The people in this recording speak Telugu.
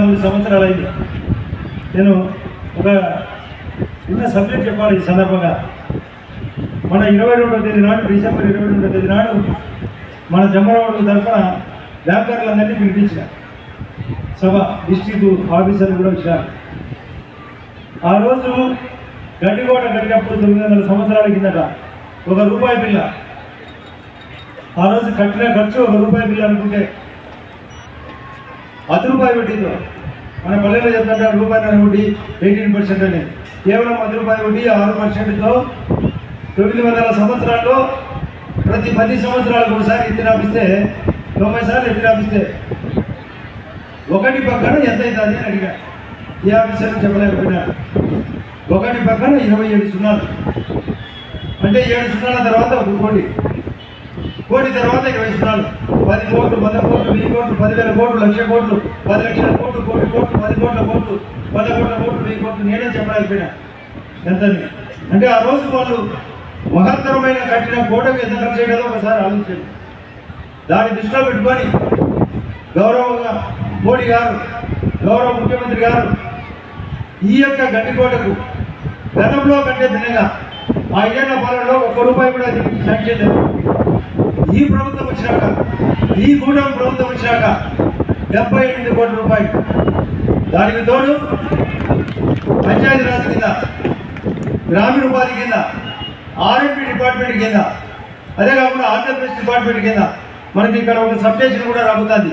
నాలుగు సంవత్సరాలు నేను ఒక చిన్న సబ్జెక్ట్ చెప్పాలి ఈ సందర్భంగా. మన ఇరవై రెండవ తేదీ నాడు డిసెంబర్ ఇరవై రెండవ తేదీ నాడు మన జమ్మరావుడు తరఫున వ్యాపారులందరినీ పిలిపించిన సభ డిస్ట్రిక్ట్ ఆఫీసర్లు కూడా వచ్చినారు. ఆ రోజు గడ్డిగోడ కట్టినప్పుడు తొమ్మిది వందల సంవత్సరాల కిందట ఒక రూపాయి బిల్ల. ఆ రోజు కట్టిన ఖర్చు ఒక రూపాయి బిల్ల అనుకుంటే అర్ధ రూపాయి వడ్డీతో మన పల్లెలో చెప్తుంటే రూపాయి వడ్డీ ఎయిటీన్ పర్సెంట్ అని. కేవలం పది రూపాయి వడ్డీ ఆరు పర్సెంట్తో తొమ్మిది వందల సంవత్సరాల్లో ప్రతి పది సంవత్సరాలకు ఒకసారి ఎత్తిరాపిస్తే తొంభై సార్లు ఎత్తిరాపిస్తే ఒకటి పక్కన ఎంత అవుతుంది అని అడిగా. ఏ ఆఫీసర్ చెప్పలేకపోయినా. ఒకటి పక్కన ఇరవై ఏడు సున్నాలు. అంటే ఏడు సున్నాల తర్వాత ఒప్పుకోండి. కోటి తర్వాత ఇరవై సున్నాలు పది కోట్లు వంద కోట్లు వెయ్యి కోట్లు పదివేల కోట్లు లక్ష కోట్లు పది లక్షల కోట్లు కోటి కోట్లు పది కోట్ల కోట్లు వంద కోట్ల కోట్లు వెయ్యి కోట్లు నేనే చెప్పలేకపోయినా ఎంత అంటే ఆ రోజు వాళ్ళు మహత్తరమైన కట్టిన కోటకు ఎంత ఖర్చు అయ్యేదో ఒకసారి ఆలోచించండి. దాన్ని దృష్టిలో పెట్టుకొని గౌరవంగా మోడీ గారు గౌరవ ముఖ్యమంత్రి గారు ఈ యొక్క గడ్డికోటకు గతంలో కంటే దినగా ఆ ఐదేళ్ళ పాలనలో ఒక్క రూపాయి కూడా దీనికి శాంక్షన్ లేదు. ఈ ప్రభుత్వం వచ్చినాక ఈ గూడెం ప్రభుత్వం వచ్చినాక డెబ్బై ఎనిమిది కోట్ల రూపాయలు. దానికి తోడు పంచాయతీరాజ్ కింద గ్రామీణ ఉపాధి కింద ఆర్ఎంపీ డిపార్ట్మెంట్ కింద అదే కాకుండా ఆంధ్రప్రదేశ్ డిపార్ట్మెంట్ కింద మనకి ఇక్కడ ఒక సబ్స్టేషన్ కూడా రాబోతుంది.